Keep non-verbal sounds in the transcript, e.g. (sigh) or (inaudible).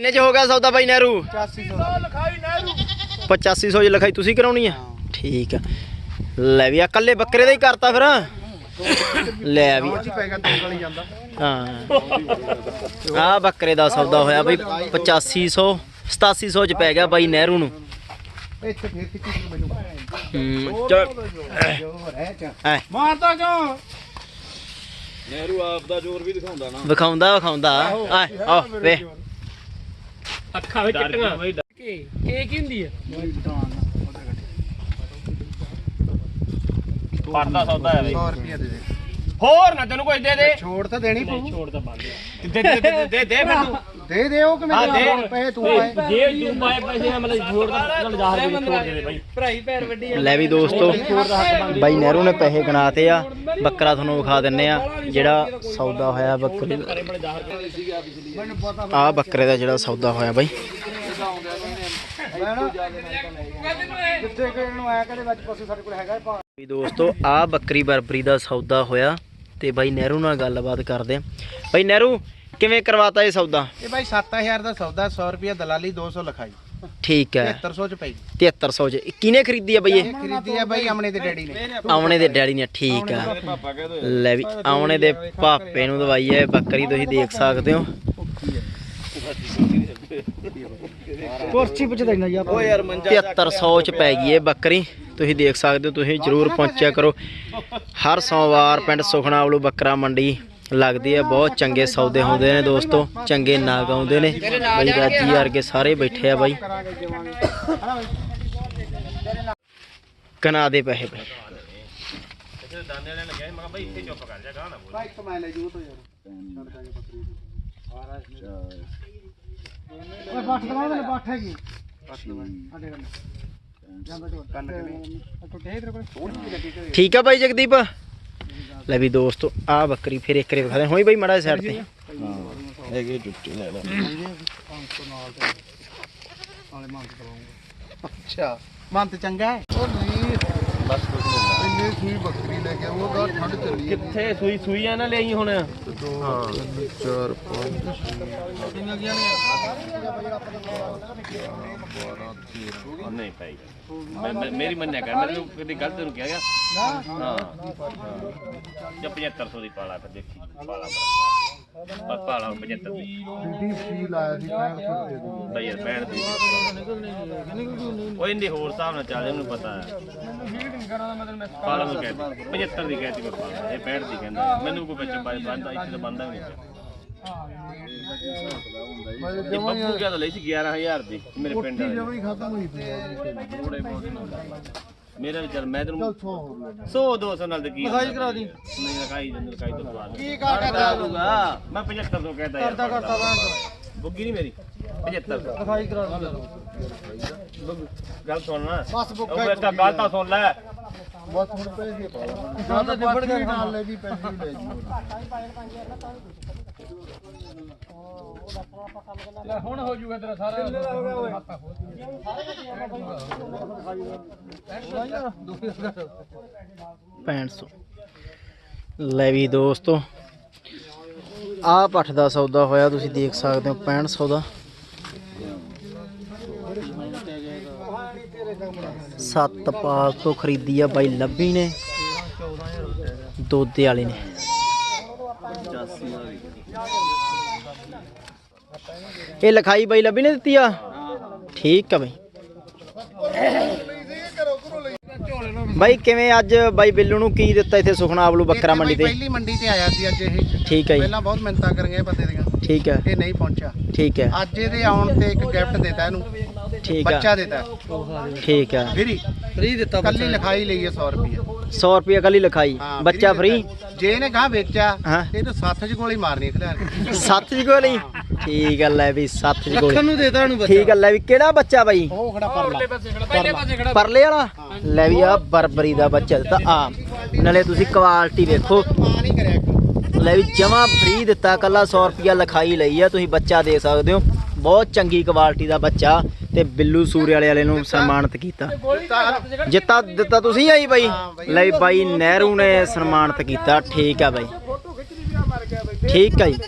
ਕਿੰਨੇ ਚ ਹੋ ਗਿਆ ਸੌਦਾ ਬਾਈ ਨਹਿਰੂ? 8500 ਚ ਲਿਖਾਈ ਤੁਸੀਂ ਕਰਾਉਣੀ ਆ? ਠੀਕ ਆ। ਲੈ ਵੀ ਆ ਕੱਲੇ ਬੱਕਰੇ ਦਾ ਹੀ ਕਰਤਾ ਫਿਰ। ਲੈ ਵੀ ਹਾਂ। ਆ ਬੱਕਰੇ ਦਾ ਸੌਦਾ ਹੋਇਆ ਬਈ 8500 8700 ਚ ਪੈ ਗਿਆ ਬਾਈ ਨਹਿਰੂ ਨੂੰ। ਇੱਥੇ ਫੇਰ ਖਿੱਚੀ ਮੈਨੂੰ। ਹੂੰ ਮਾਰਦਾ ਕਿਉਂ? ਨਹਿਰੂ ਆਪ ਦਾ ਜ਼ੋਰ ਵੀ ਦਿਖਾਉਂਦਾ ਨਾ। ਵਿਖਾਉਂਦਾ ਵਿਖਾਉਂਦਾ। ਆ ਆ ਵੇ। ਅੱਖਾਂ ਵਿੱਚ ਚਿੱਟੀਆਂ ਕੀ? ਕੀ ਕੀ ਹੁੰਦੀ ਹੈ ਪਰਦਾ ਸੌਦਾ ਹੈ 100 ਰੁਪਏ ਦੇ ਦੇ। ਹੋਰ ਨਾ ਤੈਨੂੰ ਕੁਝ ਦੇ ਦੇ। ਛੋੜ ਤਾਂ ਦੇਣੀ ਪਊ। ਛੋੜ ਤਾਂ ਬੰਦ ਦੇ ਦੇ ਦੇ ਦੇ ਮੈਨੂੰ। (laughs) ਦੇ ਦੇ ਉਹ ਕਿ ਹਾਂ, ਦੇ। ਪੈਸੇ ਤੂੰ ਆਏ। ਜੇ ਤੂੰ ਪਾਏ ਪੈਸੇ ਮਤਲਬ ਛੋੜ ਦਾ ਨਾਲ ਜਾ ਕੇ ਛੋੜ ਦੇ ਦੇ ਬਾਈ ਭਰਾਈ ਪੈਰ ਵੱਡੀ ਲੈ ਵੀ ਦੋਸਤੋ ਬਾਈ ਨਹਿਰੂ ਨੇ ਪੈਸੇ ਗਣਾਤੇ ਆ ਬੱਕਰਾ ਤੁਹਾਨੂੰ ਵਿਖਾ ਦਿੰਨੇ ਆ ਜਿਹੜਾ ਸੌਦਾ ਹੋਇਆ ਬੱਕਰੇ ਦਾ। ਆ ਬੱਕਰੇ ਦਾ ਜਿਹੜਾ ਸੌਦਾ ਹੋਇਆ ਬਾਈ। ਜਿੱਥੇ ਕਿ ਇਹਨੂੰ ਆਇਆ ਕਦੇ ਵਿੱਚ ਪਸ਼ੂ ਸਾਡੇ ਕੋਲ ਹੈਗਾ ਹੈ ਭਾਅ ਵੀ ਦੋਸਤੋ ਆ ਬੱਕਰੀ ਬਰਬਰੀ ਦਾ ਸੌਦਾ ਹੋਇਆ ਤੇ ਬਾਈ ਨਹਿਰੂ ਨਾਲ ਗੱਲਬਾਤ ਕਰਦੇ ਆ। ਬਾਈ ਨਹਿਰੂ ਕਿਵੇਂ ਕਰਵਾਤਾ ਇਹ ਸੌਦਾ? ਇਹ ਬਾਈ 7000 ਦਾ ਸੌਦਾ 100 ਰੁਪਏ ਦਲਾਲੀ 200 ਲਿਖਾਈ। ਠੀਕ ਹੈ। 7300 ਚ ਪਈ। 7300 ਚ। ਇਹ ਕਿਹਨੇ ਖਰੀਦੀ ਆ ਬਾਈ ਇਹ? ਖਰੀਦੀ ਆ ਬਾਈ ਅਮਨੇ ਦੇ ਡੈਡੀ ਨੇ। ਆਵਣੇ ਦੇ ਡੈਡੀ ਨੇ ਠੀਕ ਆ। ਪਾਪਾ ਲੈ ਵੀ ਆਵਣੇ ਦੇ ਭਾਪੇ ਨੂੰ ਦਵਾਈ ਹੈ ਬੱਕਰੀ ਤੁਸੀਂ ਦੇਖ ਸਕਦੇ ਹੋ। ਕੁਰਸੀ ਵਿੱਚ ਦੇਣਾ ਯਾਰ। ਓ ਯਾਰ ਮੰਜਾ 7300 ਚ ਪੈ ਗਈ ਇਹ ਬੱਕਰੀ। ਤੁਸੀਂ ਦੇਖ ਸਕਦੇ ਹੋ ਤੁਸੀਂ ਜਰੂਰ ਪਹੁੰਚਿਆ ਕਰੋ। ਹਰ ਸੋਮਵਾਰ ਪਿੰਡ ਸੁਖਣਾ ਵੱਲੋਂ ਬੱਕਰਾ ਮੰਡੀ ਲੱਗਦੀ ਹੈ ਬਹੁਤ ਚੰਗੇ ਸੌਦੇ ਹੁੰਦੇ ਨੇ ਦੋਸਤੋ ਚੰਗੇ ਨਾਗ ਆਉਂਦੇ ਨੇ। ਬਾਈ ਰਾਜੀ ਵਰਗੇ ਸਾਰੇ ਬੈਠੇ ਆ ਬਾਈ। ਕਨਾ ਦੇ ਪੈਸੇ ਬਾਈ। ਬਾਈ ਕਮਾਈ ਲੈ ਜੂ ਤੋ ਯਾਰ ਓਏ ਬੱਠ ਦਵਾ ਦੇ ਬੱਠ ਹੈਗੀ ਬੱਠ ਦਵਾ ਸਾਡੇ ਜਾਂਦਾ ਜੋ ਕੰਨ ਕੇ ਟੁੱਟੇ ਤੇਰੇ ਕੋਲ ਠੀਕ ਆ ਬਾਈ ਜਗਦੀਪ। ਲੈ ਵੀ ਦੋਸਤੋ ਆ ਬੱਕਰੀ ਫਿਰ ਇੱਕ ਰੇ ਵਿਖਾ ਦੇ। ਹੋਈ ਬਾਈ ਮੜਾ ਸਾਈਡ ਤੇ। ਹੈਗੇ ਟੁੱਟੇ ਲੈ ਲੈ। ਅੱਛਾ ਮਨ ਤੇ ਚੰਗਾ ਹੈ। ਉਹ ਨਹੀਂ ਇੰਨੇ ਸੂਈ ਬੱਕਰੀ ਲੈ ਕੇ ਉਹ ਦਾ ਠੰਡ ਚੱਲੀ ਹੈ ਕਿੱਥੇ? ਸੂਈ ਸੂਈਆਂ ਨਾ ਲਈ ਹੁਣ? ਦੋ ਤਿੰਨ ਚਾਰ ਪੰਜ ਨਹੀਂ ਭਾਈ। ਮੈਂ- ਮੇਰੀ ਮੰਨਿਆ ਕਰ। ਮੈਨੂੰ ਕਦੀ ਗਲਤ ਨੂੰ ਕਿਹਾ ਗਿਆ। ਹਾਂ। ਜਾਂ 7500 ਦੀ ਪਾਲਾ ਫਿਰ ਦੇਖੀ। ਪਾਲਾ। ਬਸ ਪਾਲਾ 75 ਦੀ ਸਿੱਧੀ ਫੀ ਲਾਇਆ ਸੀ 65 ਦੇ ਦੀ ਬਈ ਯਾਰ ਬੈਣ ਦੀ ਉਹ ਇੰਦੀ ਹੋਰ ਹਿਸਾਬ ਨਾਲ ਚੱਲ ਇਹਨੂੰ ਪਤਾ ਹੈ। ਪਾਲਾ ਨੂੰ ਕਹਿੰਦੇ 75 ਦੀ ਕਹਿੰਦੀ ਕੋਈ ਪਾਲਾ ਇਹ 65 ਦੀ ਕਹਿੰਦਾ। ਮੈਨੂੰ ਕੋਈ ਵਿੱਚ ਬਾਈ ਬੰਦਾ ਇੱਥੇ ਤਾਂ ਬੰਦਾ ਵੀ ਨਹੀਂ ਮੈਂ ਇਹ ਬੱਬੂ ਕਿਹਾ ਤਾਂ ਲਈ ਸੀ 11000 ਦੀ ਮੇਰੇ ਪਿੰਡ ਵਾਲੇ ਜਮਾ ਹੀ ਖਤਮ ਹੋਈ ਪਈ ਥੋੜੇ ਬਹੁਤ ਮੇਰਾ ਵੀ ਚੱਲ ਮੈਂ ਤੈਨੂੰ 100 ਹੋਰ ਲੈ 100 200 ਨਾਲ ਤੇ ਕੀ ਲਿਖਾਈ ਕਰਾ ਦੀ। ਨਹੀਂ ਲਿਖਾਈ ਜੰਦਰ ਲਿਖਾਈ ਤੋਂ ਬਾਅਦ ਕੀ ਕਾਟਾ ਕਰਾ ਦੂੰਗਾ। ਮੈਂ 7500 ਕਹਿੰਦਾ ਯਾਰ ਕਰਦਾ ਕਰਦਾ ਬੁੱਗੀ ਨਹੀਂ ਮੇਰੀ 75 ਲਿਖਾਈ ਕਰਾ ਦੂੰਗਾ। ਗੱਲ ਸੁਣ ਨਾ। ਬਸ ਬੁੱਕ ਉਹ ਬੇਟਾ ਗੱਲ ਤਾਂ ਸੁਣ ਲੈ। ਬਸ ਹੁਣ ਪੈਸੇ ਪਾ ਜਾਂ ਤਾਂ ਬੱਕਰੀ ਨਾਲ ਲੈ ਜੀ ਪੈਸੇ ਲੈ ਜੀ। ਹੁਣ ਹੋ ਜੂਗਾ ਤੇਰਾ ਸਾਰਾ। ਕਿੰਨੇ ਦਾ ਹੋ ਗਿਆ ਓਏ? ਪੈਂਹਠ ਸੌ ਲੈ ਵੀ ਦੋਸਤੋ ਆਹ ਪੱਠ ਦਾ ਸੌਦਾ ਹੋਇਆ ਤੁਸੀਂ ਦੇਖ ਸਕਦੇ ਹੋ 6500 ਦਾ। ਸੱਤ ਪਾਲ ਤੋਂ ਖਰੀਦੀ ਆ ਬਾਈ ਲੱਭੀ ਨੇ। ਦੋਦੇ ਵਾਲੇ ਨੇ। ਇਹ ਲਿਖਾਈ ਬਾਈ ਲੱਭੀ ਨੇ ਦਿੱਤੀ ਆ? ਠੀਕ ਆ ਬਾਈ। ਬਾਈ ਕਿਵੇਂ ਅੱਜ ਬਾਈ ਬਿੱਲੂ ਨੂੰ ਕੀ ਦਿੱਤਾ ਇੱਥੇ ਸੁਖਨਾ ਆਵਲੂ ਬੱਕਰਾ ਮੰਡੀ ਤੇ? ਪਹਿਲੀ ਮੰਡੀ ਤੇ ਆਇਆ ਸੀ ਅੱਜ ਇਹ। ਠੀਕ ਹੈ ਜੀ। ਪਹਿਲਾਂ ਬਹੁਤ ਮਿੰਤਾਂ ਕਰੀਆਂ ਬੰਦੇ ਦੀਆਂ। ਠੀਕ ਹੈ ਇਹ ਨਹੀਂ ਪਹੁੰਚਿਆ। ਠੀਕ ਹੈ ਅੱਜ ਇਹਦੇ ਆਉਣ ਤੇ ਇੱਕ ਗਿਫਟ ਦਿੱਤਾ ਇਹਨੂੰ। ਠੀਕ ਹੈ ਬੱਚਾ ਦਿੱਤਾ। ਠੀਕ ਹੈ ਫਰੀ। ਫਰੀ ਦਿੱਤਾ ਕੱਲੀ ਲਿਖਾਈ ਲਈ ਹੈ 100 ਰੁਪਏ 100 ਰੁਪਏ ਕੱਲੀ ਲਿਖਾਈ। ਹਾਂ, ਬੱਚਾ ਫ੍ਰੀ। ਜੇ ਇਹਨੇ ਗਾਂ ਵੇਚਿਆ ਹਾਂ। ਇਹ ਤਾਂ ਸੱਥ ਚ ਗੋਲੀ ਮਾਰਨੀ ਖਿਲਾਰ ਕੇ (laughs) ਸੱਤ ਜੀ ਗੋਲੀ? ਠੀਕ ਹੈ ਲੈ ਵੀ ਸੱਤ ਜੀ ਗੋਲੀ। ਨੂੰ ਦੇਤਾ ਇਹਨੂੰ ਠੀਕ ਹੈ ਲੈ ਵੀ ਕਿਹੜਾ ਬੱਚਾ ਬਾਈ? ਉਹ ਖੜਾ ਪਰਲਾ। ਪਹਿਲੇ ਪਾਸੇ ਖੜਾ। ਪਰਲੇ ਵਾਲਾ? ਲੈ ਵੀ ਆ ਬਰਬਰੀ ਦਾ ਬੱਚਾ ਦਿੱਤਾ। ਆ ਨਾਲੇ ਤੁਸੀਂ ਕੁਆਲਿਟੀ ਵੇਖੋ। ਮਾਂ ਨਹੀਂ ਕਰਿਆ। ਲੈ ਵੀ ਜਮਾ ਫ੍ਰੀ ਦਿੱਤਾ ਕੱਲਾ 100 ਰੁਪਿਆ ਲਿਖਾਈ ਲਈ ਆ। ਤੁਸੀਂ ਬੱਚਾ ਦੇ ਸਕਦੇ ਹੋ। ਬਹੁਤ ਚੰਗੀ ਕੁਆਲਿਟੀ ਦਾ ਬੱਚਾ। ਤੇ ਬਿੱਲੂ ਸੂਰੇ ਵਾਲੇ ਵਾਲੇ ਨੂੰ ਸਨਮਾਨਿਤ ਕੀਤਾ। ਜਿੱਤਾ ਦਿੱਤਾ ਤੁਸੀਂ ਆਈ ਬਾਈ? ਲਈ ਬਾਈ ਨਹਿਰੂ ਨੇ ਸਨਮਾਨਿਤ ਕੀਤਾ। ਠੀਕ ਆ ਬਾਈ। ਠੀਕ ਆ ਜੀ।